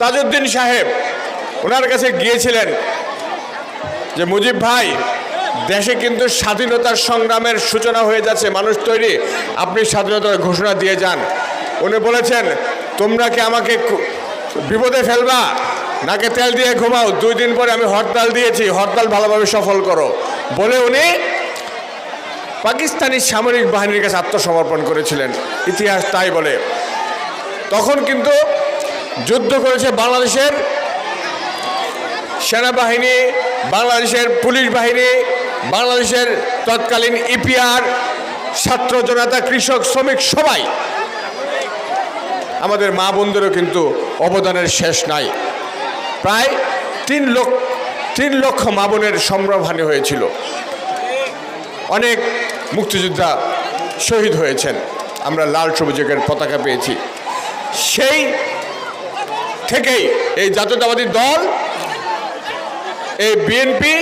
তাজউদ্দিন সাহেব, ওনার কাছে গিয়েছিলেন যে, মুজিব ভাই, দেশে কিন্তু স্বাধীনতার সংগ্রামের সূচনা হয়ে যাচ্ছে, মানুষ তৈরি। আপনি স্বাধীনতার ঘোষণা দিয়ে যান। উনি বলেছেন, তোমরা কি আমাকে বিপদে ফেলবা? নাকে তেল দিয়ে ঘুমাও। দুই দিন পরে আমি হরতাল দিয়েছি। হরতাল ভালোভাবে সফল করো। বলে উনি পাকিস্তানি সামরিক বাহিনীর কাছে আত্মসমর্পণ করেছিলেন। ইতিহাস তাই বলে। তখন কিন্তু যুদ্ধ করেছে বাংলাদেশের সেনাবাহিনী, বাংলাদেশের পুলিশ বাহিনী, বাংলাদেশের তৎকালীন ইপিআর ছাত্র জনতা, কৃষক, শ্রমিক সবাই। আমাদের মা বোনদেরও কিন্তু অবদানের শেষ নাই। প্রায় তিন লক্ষ তিন লক্ষ মা বোনের সম্ভ্রমহানি হয়েছিল। অনেক মুক্তিযোদ্ধা শহীদ হয়েছেন। আমরা লাল সবুজের পতাকা পেয়েছি। সেই থেকেই এই জাতীয়তাবাদী দল, এই বিএনপি,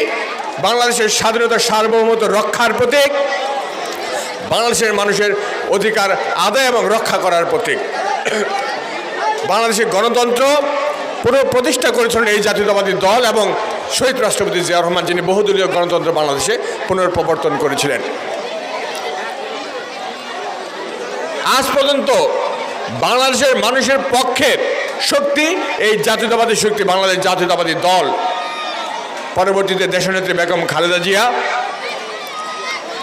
বাংলাদেশের স্বাধীনতা সার্বভৌমত্ব রক্ষার প্রতীক, বাংলাদেশের মানুষের অধিকার আদায় এবং রক্ষা করার প্রতীক। বাংলাদেশের গণতন্ত্র পুরো প্রতিষ্ঠা করেছিলেন এই জাতীয়তাবাদী দল এবং শহীদ রাষ্ট্রপতি জিয়া রহমান, যিনি বহুদলীয় গণতন্ত্র বাংলাদেশে পুনর্প্রবর্তন করেছিলেন। আজ পর্যন্ত বাংলাদেশের মানুষের পক্ষে শক্তি, এই জাতীয়তাবাদী শক্তি, বাংলাদেশ জাতীয়তাবাদী দল। পরবর্তীতে দেশনেত্রী বেগম খালেদা জিয়া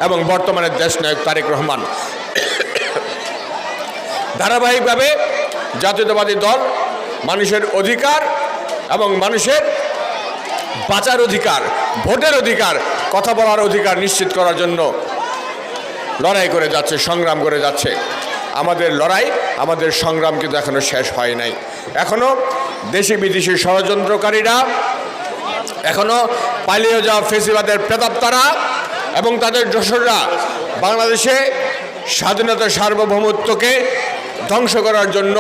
এবং বর্তমানে দেশনায়ক তারেক রহমান। ধারাবাহিকভাবে জাতীয়তাবাদী দল মানুষের অধিকার এবং মানুষের বাঁচার অধিকার, ভোটের অধিকার, কথা বলার অধিকার নিশ্চিত করার জন্য লড়াই করে যাচ্ছে, সংগ্রাম করে যাচ্ছে। আমাদের লড়াই, আমাদের সংগ্রাম কিন্তু এখনও শেষ হয় নাই। এখনও দেশি বিদেশি ষড়যন্ত্রকারীরা, এখনও পালিয়ে যাওয়া ফেসিবাদের প্রেতাত্মারা এবং তাদের যশোররা বাংলাদেশে স্বাধীনতা সার্বভৌমত্বকে ধ্বংস করার জন্য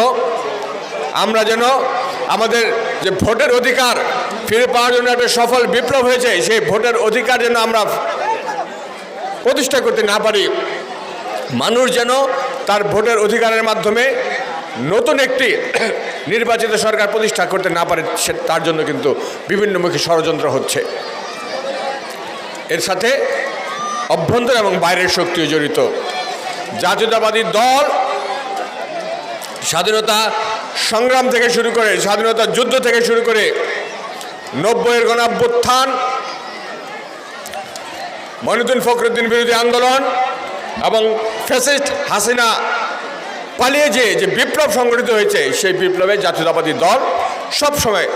আমরা যেন আমাদের যে ভোটের অধিকার ফিরে পাওয়ার জন্য একটা সফল বিপ্লব হয়েছে, সেই ভোটের অধিকার যেন আমরা প্রতিষ্ঠা করতে না পারি। মানুষ যেন তার ভোটের অধিকারের মাধ্যমে নতুন একটি নির্বাচিত সরকার প্রতিষ্ঠা করতে না পারে, সে তার জন্য কিন্তু বিভিন্নমুখী ষড়যন্ত্র হচ্ছে। এর সাথে অভ্যন্তর এবং বাইরের শক্তিও জড়িত। জাতীয়তাবাদী দল স্বাধীনতা সংগ্রাম থেকে শুরু করে, স্বাধীনতা যুদ্ধ থেকে শুরু করে নব্বইয়ের গণাভ্যুত্থান মনিদুল ফখরুদ্দিন বিরোধী আন্দোলন এবং ফ্যাসিস্ট হাসিনা পালিয়ে যে যে বিপ্লব সংগঠিত হয়েছে, সেই বিপ্লবে জাতীয়তাবাদী দল সবসময়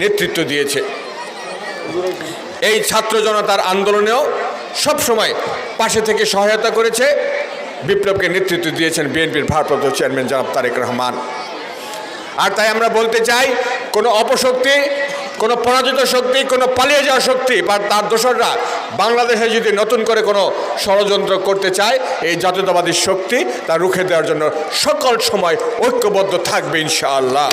নেতৃত্ব দিয়েছে। এই ছাত্র জনতার আন্দোলনেও সবসময় পাশে থেকে সহায়তা করেছে। বিপ্লবকে নেতৃত্ব দিয়েছেন বিএনপির ভারপ্রাপ্ত চেয়ারম্যান জনাব তারেক রহমান। আর তাই আমরা বলতে চাই, কোনো অপশক্তি কোনো পরাজিত শক্তি, কোনো পালিয়ে যাওয়া শক্তি বা তার দোসররা বাংলাদেশে যদি নতুন করে কোনো ষড়যন্ত্র করতে চায়, এই জাতীয়তাবাদী শক্তি তা রুখে দেওয়ার জন্য সকল সময় ঐক্যবদ্ধ থাকবে ইনশাআল্লাহ।